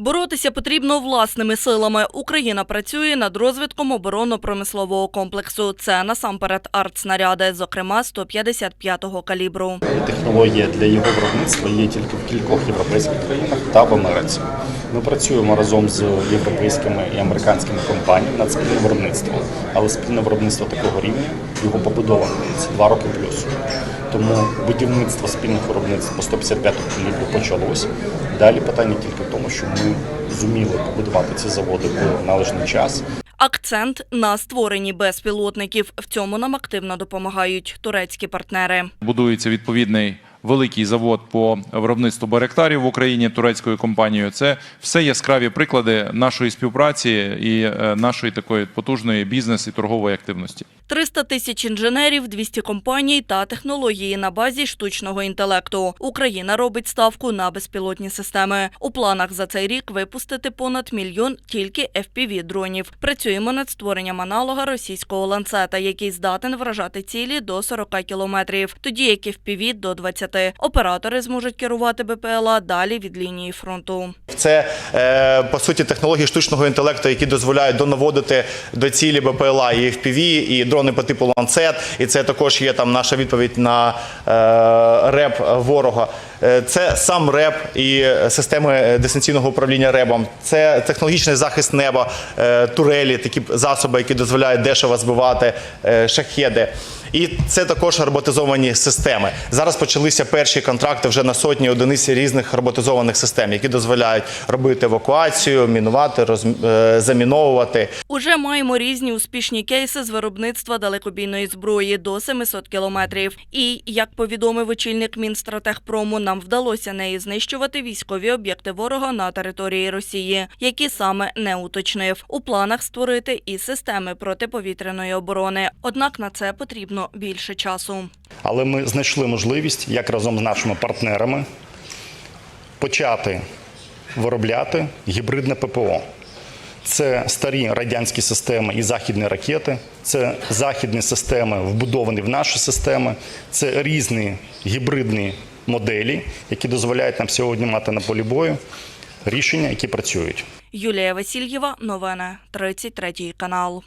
Боротися потрібно власними силами. Україна працює над розвитком оборонно-промислового комплексу. Це насамперед артснаряди, зокрема 155-го калібру. Технологія для його виробництва є тільки в кількох європейських країнах та в Америці. Ми працюємо разом з європейськими і американськими компаніями над спільним виробництвом, але спільне виробництво такого рівня його побудова це два роки плюс. Тому будівництво спільних виробництв по 155 калібру почалось. Далі питання тільки в тому, що ми зуміли побудувати ці заводи в належний час. Акцент на створенні безпілотників. В цьому нам активно допомагають турецькі партнери. Будується відповідний великий завод по виробництву байрактарів в Україні турецькою компанією. Це все яскраві приклади нашої співпраці і е, нашої такої потужної бізнес і торгової активності. 300 тисяч інженерів, 200 компаній та технології на базі штучного інтелекту. Україна робить ставку на безпілотні системи. У планах за цей рік випустити понад мільйон тільки FPV-дронів. Працюємо над створенням аналога російського ланцета, який здатен вражати цілі до 40 кілометрів, тоді як FPV – до 20. Оператори зможуть керувати БПЛА далі від лінії фронту. Це е, по суті технології штучного інтелекту, які дозволяють донаводити до цілі БПЛА і FPV, і дрони по типу ланцет. І це також є там наша відповідь на е, реп ворога. Е, Це сам реп і системи дистанційного управління ребом. Це технологічний захист неба, турелі, такі засоби, які дозволяють дешево збивати шахеди. І це також роботизовані системи. Зараз почалися перші контракти вже на сотні одиниць різних роботизованих систем, які дозволяють робити евакуацію, мінувати, роз, е, заміновувати. Уже маємо різні успішні кейси з виробництва далекобійної зброї до 700 кілометрів. І, як повідомив очільник Мінстратегпрому, нам вдалося нею знищувати військові об'єкти ворога на території Росії, які саме не уточнив. У планах створити і системи протиповітряної оборони. Однак на це потрібно більше часу. Але ми знайшли можливість, як разом з нашими партнерами, почати виробляти гібридне ППО. Це старі радянські системи і західні ракети, це західні системи, вбудовані в наші системи, це різні гібридні моделі, які дозволяють нам сьогодні мати на полі бою рішення, які працюють. Юлія Васильєва, новини 33 канал.